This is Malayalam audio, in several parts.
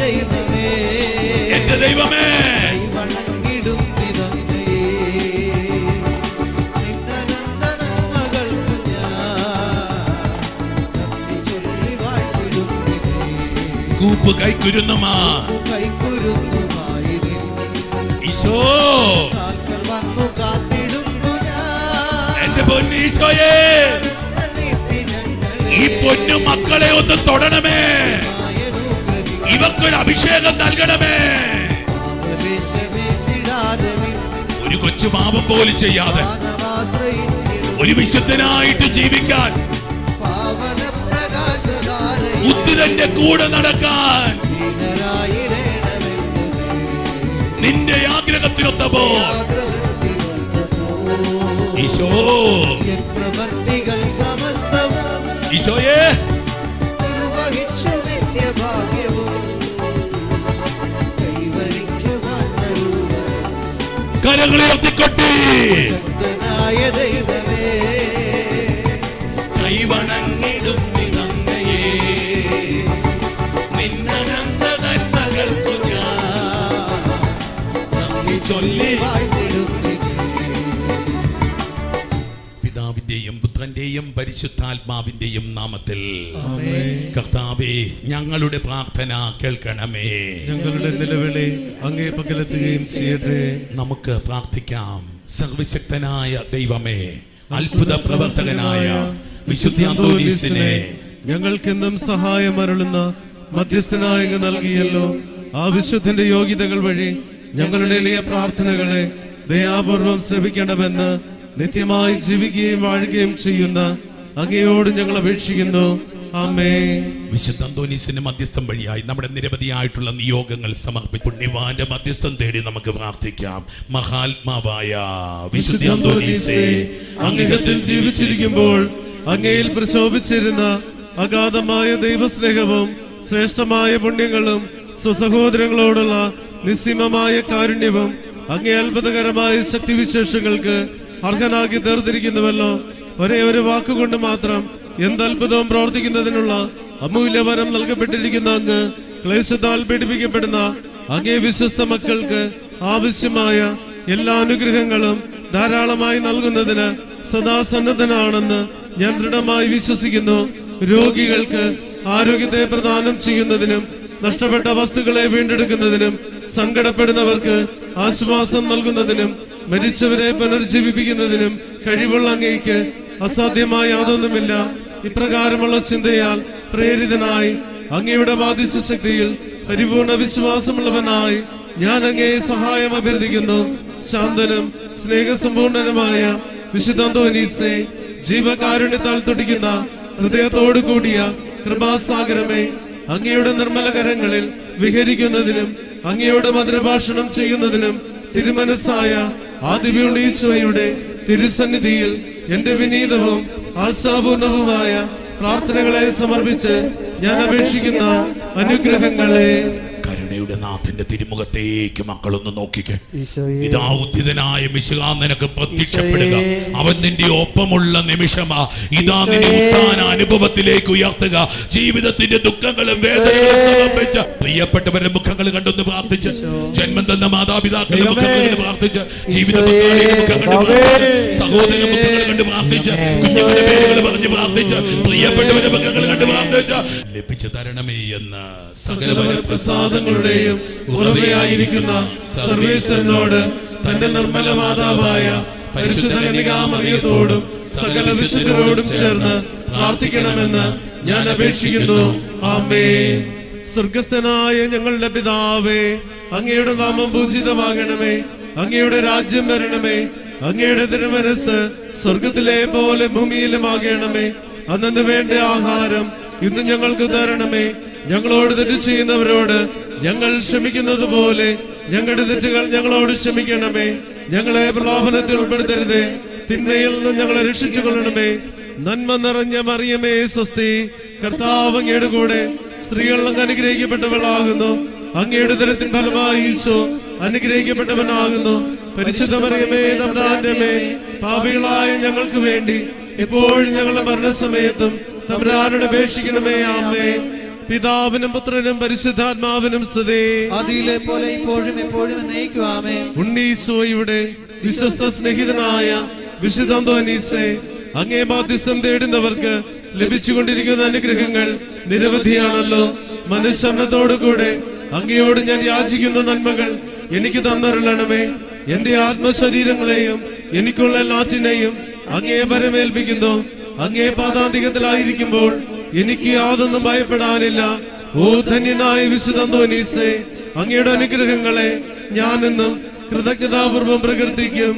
ദൈവമേ. എന്റെ ദൈവമേ. കൂപ്പ് കൈക്കുരുന്നുമാ ഈശോ. വന്നു കാത്തിടുന്നു. എന്റെ പൊന്നീശോയേ ഈ പൊന്നു മക്കളെ ഒന്ന് തൊടണമേ. ഇവർക്കൊരു അഭിഷേകം നൽകണമേ. ഒരു കൊച്ചു പാപം പോലും ചെയ്യാതെ ഒരു വിശുദ്ധനായിട്ട് ജീവിക്കാൻ ഉത്തിരന്റെ കൂടെ നടക്കാൻ നിന്റെ ആഗ്രഹത്തിനൊത്തപ്പോ ഈശോ. സമസ്തവും ഈശോയെ. നിർവഹിച്ചു നിത്യഭാഗ്യവും. കരങ്ങളെ ഉയർത്തിക്കൊട്ടി. ദൈവമേ കൈവണങ്ങിടും ചൊല്ലി വാഴ്ത്തിടുന്നിതേ പിതാവിന്റെയും പുത്രന്റെയും പരിശുദ്ധാത്മാവിന്റെയും നാമത്തിൽ. കർത്താവേ ഞങ്ങളുടെ പ്രാർത്ഥന കേൾക്കണമേ. ഞങ്ങളുടെ നിലവിളി അങ്ങേ പകലെത്തുകയും ചെയ്യട്ടെ. നമുക്ക് പ്രാർത്ഥിക്കാം. സർവശക്തനായ ദൈവമേ അത്ഭുത പ്രവർത്തകനായ വിശുദ്ധ ഞങ്ങൾക്കെന്നും സഹായം അരുളുന്ന മധ്യസ്ഥനായ നൽകിയല്ലോ. ആ വിശുദ്ധന്റെ യോഗ്യതകൾ വഴി ഞങ്ങളുടെ എളിയ പ്രാർത്ഥനകളെ ദയാപൂർവം ശ്രവിക്കണമെന്ന് നിത്യമായി ജീവിക്കുകയും വാഴുകയും ചെയ്യുന്ന അങ്ങയോട് ഞങ്ങൾ അപേക്ഷിക്കുന്നു. അമ്മേ വിശുദ്ധ അന്തോനീസിന്റെ മധ്യസ്ഥം വഴിയായി നമ്മുടെ നിരവധിയായിട്ടുള്ള നിയോഗങ്ങൾ സമർപ്പിച്ച് പുണ്യവാന്റെ മധ്യസ്ഥം തേടി നമുക്ക് പ്രാർത്ഥിക്കാം. മഹാത്മാവായ വിശുദ്ധ അന്തോനീസേ അങ്ങേയത്തിൽ ജീവിച്ചിരിക്കുമ്പോൾ അങ്ങയിൽ പ്രശോഭിച്ചിരുന്ന അഗാധമായ ദൈവസ്നേഹവും ശ്രേഷ്ഠമായ പുണ്യങ്ങളും സ്വസഹോദരങ്ങളോടുള്ള നിസ്സീമമായ കാരുണ്യവും അങ്ങേ അത്ഭുതകരമായ ശക്തിവിശേഷങ്ങൾക്ക് അർഹനാക്കി തീർത്തിരിക്കുന്നുവല്ലോ. ഒരേ ഒരു വാക്കുകൊണ്ട് മാത്രം എന്ത് അത്ഭുതവും പ്രവർത്തിക്കുന്നതിനുള്ള അമൂല്യവരം നൽകപ്പെട്ടിരിക്കുന്ന അങ്ങ് ക്ലേശത്താൽ പീഡിപ്പിക്കപ്പെടുന്ന അങ്ങേ വിശ്വസ്ത മക്കൾക്ക് ആവശ്യമായ എല്ലാ അനുഗ്രഹങ്ങളും ധാരാളമായി നൽകുന്നതിന് സദാസന്നദ്ധനാണെന്ന് ഞാൻ ദൃഢമായി വിശ്വസിക്കുന്നു. രോഗികൾക്ക് ആരോഗ്യത്തെ പ്രദാനം ചെയ്യുന്നതിനും നഷ്ടപ്പെട്ട വസ്തുക്കളെ വീണ്ടെടുക്കുന്നതിനും സങ്കടപ്പെടുന്നവർക്ക് ആശ്വാസം നൽകുന്നതിനും മരിച്ചവരെ പുനർജീവിപ്പിക്കുന്നതിനും കഴിവുള്ള അങ്ങേക്ക് അസാധ്യമായ യാതൊന്നുമില്ല. ഇപ്രകാരമുള്ള ചിന്തയാൽ പ്രേരിതനായി അങ്ങയുടെ ബാധിച്ച ശക്തിയിൽ പരിപൂർണ വിശ്വാസമുള്ളവനായി ഞാൻ അങ്ങയെ സഹായം അഭ്യർത്ഥിക്കുന്നു. ശാന്തനും സ്നേഹസമ്പൂർണനുമായ വിശുദ്ധോനീസെ ജീവകാരുണ്യത്താൽ തുടിക്കുന്ന ഹൃദയത്തോടു കൂടിയ കൃപാസാഗരമേ അങ്ങയുടെ നിർമ്മല കരങ്ങളിൽ വിഹരിക്കുന്നതിനും അങ്ങയുടെ മധുരഭാഷണം ചെയ്യുന്നതിനും തിരുമനസ്സായ ആദിവ്യുണീശ്വയുടെ തിരുസന്നിധിയിൽ എന്റെ വിനീതവും ആശാപൂർണവുമായ പ്രാർത്ഥനകളെ സമർപ്പിച്ച് ഞാൻ അപേക്ഷിക്കുന്ന അനുഗ്രഹങ്ങളെ കരുണയുടെ നാഥിന്റെ തിരുമുഖത്തേക്ക് മക്കളൊന്ന് നോക്കിക്കേ. ഇതാ ഉദ്ധിതനായ മിശുക നിനക്ക് പ്രത്യക്ഷപ്പെടുക. അവൻ നിന്റെ ഒപ്പമുള്ള നിമിഷമാ. ഇതാ നിന്റെ ഉത്ഥാന അനുഭവത്തിലേക്ക് ഉയർത്തുക. ജീവിതത്തിന്റെ ദുഃഖങ്ങളും വേദനകളും പ്രിയപ്പെട്ടവരുടെ മുഖങ്ങൾ കണ്ടൊന്ന് പ്രാർത്ഥിച്ച്. ജന്മം തന്ന മാതാപിതാക്കളുടെ മുഖങ്ങൾ കണ്ട് പ്രാർത്ഥിച്ച്. ജീവിത സഹോദര മുഖങ്ങൾ കണ്ട് പ്രാർത്ഥിച്ച്. കുഞ്ഞുങ്ങളുടെ പേരുകൾ പറഞ്ഞ് പ്രാർത്ഥിച്ച്. പ്രിയപ്പെട്ടവരുടെ മുഖങ്ങൾ കണ്ട് പ്രാർത്ഥിച്ച്. ലഭിച്ചു തരണമേ എന്ന് സകലവര പ്രസാദങ്ങളുടെയും ഉറവയായിരിക്കുന്ന സർവേശ്വരനോട് തന്റെ നിർമ്മല മാതാവായ പരിശുദ്ധ കന്യകാമറിയത്തോടും സകല വിശുദ്ധരോടും ചേർന്ന് പ്രാർത്ഥിക്കണമെന്ന് ഞാൻ അപേക്ഷിക്കുന്നു. ആമേ സ്വർഗസ്ഥനായ ഞങ്ങളുടെ പിതാവേ അങ്ങയുടെ നാമം പൂജിതമാകണമേ അങ്ങയുടെ രാജ്യം വരണമേ അങ്ങയുടെ തിരുമനസ് സ്വർഗത്തിലെ പോലെ ഭൂമിയിലും ആകണമേ അന്നു വേണ്ട ആഹാരം ഇന്ന് ഞങ്ങൾക്ക് തരണമേ. ഞങ്ങളോട് തെറ്റ് ചെയ്യുന്നവരോട് ഞങ്ങൾ ക്ഷമിക്കുന്നത് പോലെ ഞങ്ങളുടെ തെറ്റുകൾ ഞങ്ങളോട് ക്ഷമിക്കണമേ. ഞങ്ങളെ പ്രലോഭനത്തിൽ ഉൾപ്പെടുത്തരുതേ. തിന്മയിൽ നിന്ന് ഞങ്ങളെ രക്ഷിച്ചു കൊള്ളണമേ നന്മ നിറഞ്ഞ മറിയമേ സ്വസ്തി. കർത്താവ് അങ്ങയുടെ കൂടെ സ്ത്രീകൾ അങ്ങ് അനുഗ്രഹിക്കപ്പെട്ടവളാകുന്നു. അങ്ങയുടെ തരത്തിൻ ഫലമായി ഈശോ അനുഗ്രഹിക്കപ്പെട്ടവനാകുന്നു. പരിശുദ്ധ മറിയമേ തമ്പ്രാന്റെ മേ പാപികളായ ഞങ്ങൾക്ക് വേണ്ടി എപ്പോഴും ഞങ്ങളുടെ മരണസമയത്തും തമ്പ്രാനോട് അപേക്ഷിക്കണമേ ആമേ. പിതാവിനും പുത്രനും പരിശുദ്ധാത്മാവിനും സ്തുതി. അതിലെ പോലെ ഇപ്പോഴും എപ്പോഴും നയിക്കുവാമേ ഉണ്ണീസോയുടെ വിശ്വസ്ത സ്നേഹിതനായ വിശുദ്ധന്തോനീസെ അങ്ങേ മാധ്യസ്ഥം തേടുന്നവർക്ക് ലഭിച്ചുകൊണ്ടിരിക്കുന്ന അനുഗ്രഹങ്ങൾ നിരവധിയാണല്ലോ. മനഃശരണത്തോടുകൂടെ അങ്ങയോട് ഞാൻ യാചിക്കുന്ന നന്മകൾ എനിക്ക് തന്നരുളണമേ. എന്റെ ആത്മശരീരങ്ങളെയും എനിക്കുള്ള എല്ലാറ്റിനെയും അങ്ങേ പരമേൽപ്പിക്കുന്നു അങ്ങേ പാതാന്തികത്തിലായിരിക്കുമ്പോൾ എനിക്ക് യാതൊന്നും ഭയപ്പെടാനില്ല. ഓ ധന്യനായ വിശുദ്ധന്തോനീസെ അങ്ങയുടെ അനുഗ്രഹങ്ങളെ ഞാനെന്നും കൃതജ്ഞതാപൂർവം പ്രകീർത്തിക്കും.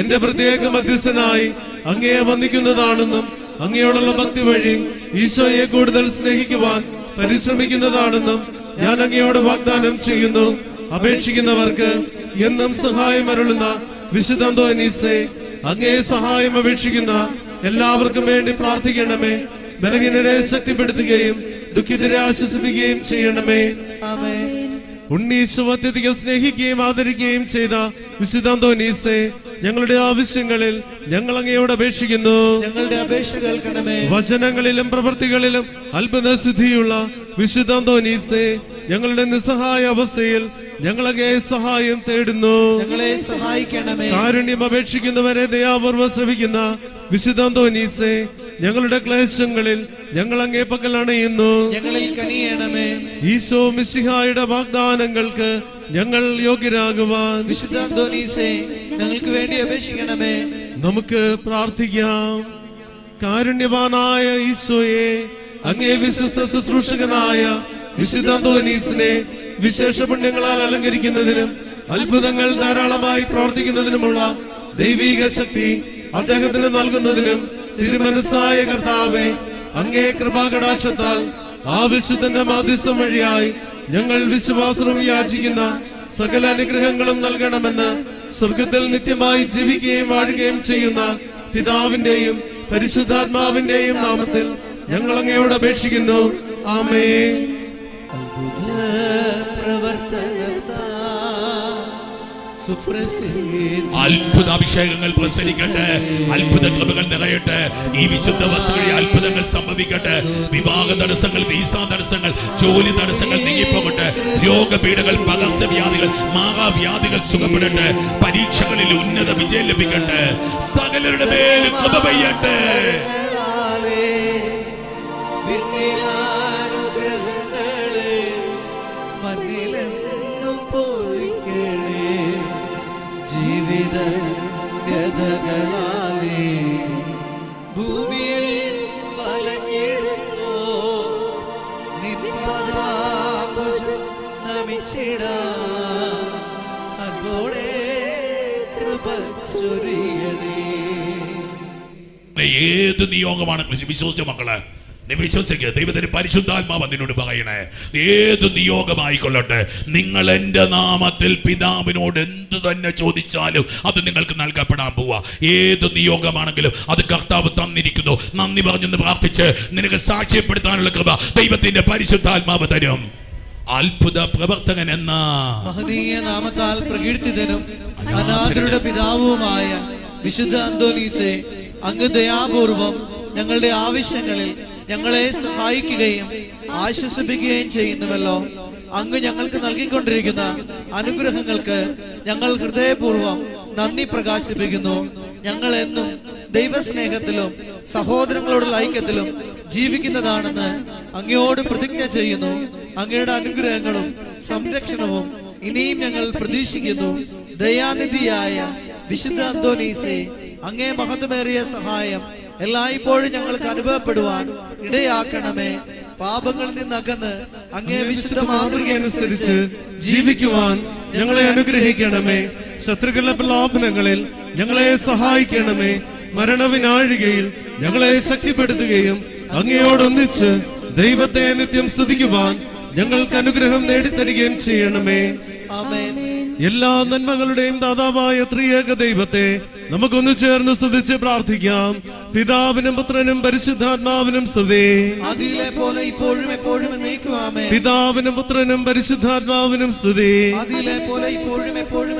എന്റെ പ്രത്യേക മധ്യസ്ഥനായി അങ്ങയെ വന്ദിക്കുന്നതാണെന്നും അങ്ങയോടുള്ള ഭക്തി വഴി ഈശോയെ കൂടുതൽ സ്നേഹിക്കുവാൻ പരിശ്രമിക്കുന്നതാണെന്നും ഞാൻ അങ്ങയോട് വാഗ്ദാനം ചെയ്യുന്നു. അപേക്ഷിക്കുന്നവർക്ക് എന്നും സഹായം അരുളുന്ന വിശുദ്ധന്തോനീസെ അങ്ങയെ സഹായം അപേക്ഷിക്കുന്ന എല്ലാവർക്കും വേണ്ടി പ്രാർത്ഥിക്കണമേ. ബലഹീനരെ ശക്തിപ്പെടുത്തുകയും ദുഃഖിതരെ ആശ്വസിപ്പിക്കുകയും ചെയ്യണമേ. ഉണ്ണീശു അത്യധികം സ്നേഹിക്കുകയും ആദരിക്കുകയും ചെയ്ത വിശുദ്ധാന്തോനീസെ ഞങ്ങളുടെ ആവശ്യങ്ങളിൽ ഞങ്ങൾ അങ്ങയോട് അപേക്ഷിക്കുന്നു. ഞങ്ങളുടെ അപേക്ഷകൾ വചനങ്ങളിലും പ്രവൃത്തികളിലും അത്ഭുത സിദ്ധിയുള്ള വിശുദ്ധാന്തോനീസെ ഞങ്ങളുടെ നിസ്സഹായ അവസ്ഥയിൽ ഞങ്ങളെ സഹായം തേടുന്നു. ഞങ്ങളെ സഹായിക്കണമേ. കാരുണ്യം അപേക്ഷിക്കുന്നവരെ ദയാപൂർവം ശ്രമിക്കുന്ന വിശുദ്ധാന്തോനീസെ ഞങ്ങളുടെ ക്ലേശങ്ങളിൽ ഞങ്ങൾ അങ്ങേ പക്കൽ അണയുന്നു. ഞങ്ങളിൽ കനിയണമേ. ഈശോ മിശിഹായുടെ വാഗ്ദാനങ്ങൾക്ക് ഞങ്ങൾ യോഗ്യരാകുവാൻ. ഞങ്ങൾക്ക് വേണ്ടി അപേക്ഷിക്കണമേ. നമുക്ക് പ്രാർത്ഥിക്കാം. കാരുണ്യവാനായ ഈശോയെ അങ്ങേ വിശ്വസ്ത ശുശ്രൂഷകനായ വിശുദ്ധ അന്തോനീസിനെ വിശേഷ പുണ്യങ്ങളാൽ അലങ്കരിക്കുന്നതിനും അത്ഭുതങ്ങൾ ധാരാളമായി പ്രവർത്തിക്കുന്നതിനുമുള്ള ദൈവീക ശക്തി അദ്ദേഹത്തിന് നൽകുന്നതിനും തിരുമനസ്സായ കർത്താവെ അങ്ങേ കൃപാകടാക്ഷത്താൽ ആ വിശുദ്ധന്റെ മാധ്യസ്ഥം വഴിയായി ഞങ്ങൾ വിശ്വാസവും യാചിക്കുന്ന സകല അനുഗ്രഹങ്ങളും നൽകണമെന്ന് സ്വർഗത്തിൽ നിത്യമായി ജീവിക്കുകയും വാഴുകയും ചെയ്യുന്ന പിതാവിന്റെയും പരിശുദ്ധാത്മാവിന്റെയും നാമത്തിൽ ഞങ്ങൾ അങ്ങയോട് അപേക്ഷിക്കുന്നു. ആമേ അത്ഭുത അഭിഷേകങ്ങൾ പ്രസരിക്കട്ടെ. അത്ഭുത കൃപകൾ നിറയട്ടെ. ഈ വിശുദ്ധ വസ്തുക്കളിൽ അത്ഭുതങ്ങൾ സംഭവിക്കട്ടെ. വിവാഹ തടസ്സങ്ങൾ വീസ തടസ്സങ്ങൾ ജോലി തടസ്സങ്ങൾ നീങ്ങിപ്പോകട്ടെ. രോഗപീഠകൾ പകർച്ചവ്യാധികൾ മാഹാവ്യാധികൾ സുഖപ്പെടട്ടെ. പരീക്ഷകളിൽ ഉന്നത വിജയം ലഭിക്കട്ടെ. സകലരുടെ മേലും കൃപ പെയ്യട്ടെ. ജീവിത ഗതകളാലേ ഭൂമിയിൽ വലഞ്ഞിടുന്നു നിൻപാദാഭുജം നമിച്ചിടാ. അതോടെ കൃപ ചൊരിയണേ. ഏത് നിയോഗമാണ് വിശ്വസിച്ച മക്കൾ? നീ വിശ്വസിക്കുക ദൈവത്തിന് പരിശുദ്ധാത്മാവ് നിന്നോട് പറയണേ ഏത് നിയോഗമായിക്കൊള്ളട്ടെ നിങ്ങൾ എന്റെ നാമത്തിൽ പിതാവിനോട് എന്ത് തന്നെ ചോദിച്ചാലും അത് നിങ്ങൾക്ക് നൽകപ്പെടാൻ പോവാ. ഏത് നിയോഗമാണെങ്കിലും അത് കർത്താവ് തന്നിരിക്കുന്നു. നന്ദി പറഞ്ഞെന്ന് പ്രാർത്ഥിച്ച് നിനക്ക് സാക്ഷ്യപ്പെടുത്താനുള്ള കൃപ ദൈവത്തിന്റെ പരിശുദ്ധാത്മാവ് തരും. അത്ഭുത പ്രവർത്തകൻ എന്ന പിതാവുമായ വിശുദ്ധ അന്തോനീസെ അങ്ങ് ദയാപൂർവം ഞങ്ങളുടെ ആവശ്യങ്ങളിൽ ഞങ്ങളെ സഹായിക്കുകയും ആശ്വസിപ്പിക്കുകയും ചെയ്യുന്നുവല്ലോ. അങ്ങ് ഞങ്ങൾക്ക് നൽകിക്കൊണ്ടിരിക്കുന്ന അനുഗ്രഹങ്ങൾക്ക് ഞങ്ങൾ ഹൃദയപൂർവം നന്ദി പ്രകാശിപ്പിക്കുന്നു. ഞങ്ങൾ എന്നും ദൈവസ്നേഹത്തിലും സഹോദരങ്ങളോടുള്ള ഐക്യത്തിലും ജീവിക്കുന്നതാണെന്ന് അങ്ങയോട് പ്രതിജ്ഞ ചെയ്യുന്നു. അങ്ങയുടെ അനുഗ്രഹങ്ങളും സംരക്ഷണവും ഇനിയും ഞങ്ങൾ പ്രതീക്ഷിക്കുന്നു. ദയാനിധിയായ വിശുദ്ധ അന്തോനീസെ അങ്ങേ മഹത്വമേറിയ സഹായം എല്ലായ്പ്പോഴും ഞങ്ങൾക്ക് അനുഭവപ്പെടുവാൻ ഇടയാക്കണമേ. പാപങ്ങളിൽ നിന്നകന്ന് അങ്ങേ വിശുദ്ധ മാതൃക അനുസരിച്ച് ജീവിക്കുവാൻ ഞങ്ങളെ അനുഗ്രഹിക്കണമേ. ശത്രുക്കളുടെ പ്രലോഭനങ്ങളിൽ ഞങ്ങളെ സഹായിക്കണമേ. മരണവിനാഴികയിൽ ഞങ്ങളെ ശക്തിപ്പെടുത്തുകയും അങ്ങയോടൊന്നിച്ച് ദൈവത്തെ നിത്യം സ്തുതിക്കുവാൻ ഞങ്ങൾക്ക് അനുഗ്രഹം നേടിത്തരികയും ചെയ്യണമേ. എല്ലാ നന്മകളുടെയും ദാതാവായ ത്രിയേക ദൈവത്തെ നമുക്കൊന്ന് ചേർന്ന് സ്തുതിച്ച് പ്രാർത്ഥിക്കാം. പിതാവിനും പുത്രനും പരിശുദ്ധാത്മാവിനും സ്തുതി. അതിലെ പോലെ ഇപ്പോഴും എപ്പോഴും പിതാവിനും പുത്രനും പരിശുദ്ധാത്മാവിനും സ്തുതി. അതിലെ പോലെ ഇപ്പോഴും എപ്പോഴും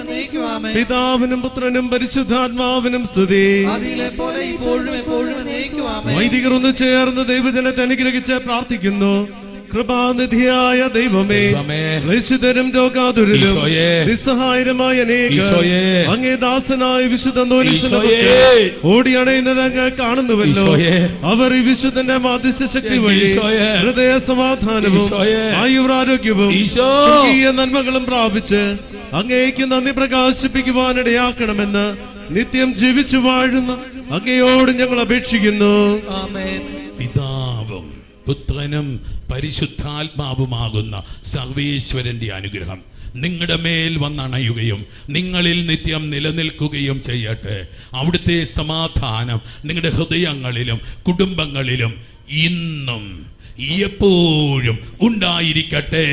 പിതാവിനും പുത്രനും പരിശുദ്ധാത്മാവിനും സ്തുതി. അതിലെ പോലെ ഇപ്പോഴും എപ്പോഴും വൈദികർ ഒന്ന് ചേർന്ന് ദൈവജനത്തെ അനുഗ്രഹിച്ച് പ്രാർത്ഥിക്കുന്നു. കൃപാനിധിയായ ദൈവമേ ക്ലേശിതരും രോഗാതുരിലും നിസ്സഹായരമായ അങ്ങേ ദാസനായ വിശുദ്ധ ഓടിയണയുന്നത് അങ്ങ് കാണുന്നുവല്ലോ. അവർ ഈ വിശുദ്ധന്റെ മാധ്യസ്ഥ ശക്തി വഴി ഹൃദയ സമാധാനവും ഈശോയേ, ആയുരാരോഗ്യവും നന്മകളും പ്രാപിച്ച് അങ്ങേക്ക് നന്ദി പ്രകാശിപ്പിക്കുവാനിടയാക്കണമെന്ന് നിത്യം ജീവിച്ചു വാഴുന്ന അങ്ങയോട് ഞങ്ങൾ അപേക്ഷിക്കുന്നു. ആമേൻ. പിതാവും പുത്രനും പരിശുദ്ധാത്മാവുമാകുന്ന സർവേശ്വരന്റെ അനുഗ്രഹം നിങ്ങളുടെ മേൽ വന്നണയുകയും നിങ്ങളിൽ നിത്യം നിലനിൽക്കുകയും ചെയ്യട്ടെ. അവിടുത്തെ സമാധാനം നിങ്ങളുടെ ഹൃദയങ്ങളിലും കുടുംബങ്ങളിലും ഇന്നും എപ്പോഴും ഉണ്ടായിരിക്കട്ടെ.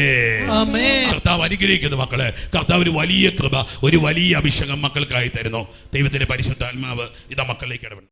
കർത്താവ് അനുഗ്രഹിക്കുന്നു മക്കളെ. കർത്താവ് ഒരു വലിയ കൃപ ഒരു വലിയ അഭിഷേകം മക്കൾക്കായി തരുന്നു. ദൈവത്തിന്റെ പരിശുദ്ധാത്മാവ് ഇതാ മക്കളിലേക്ക് ഇടപെടുന്നു.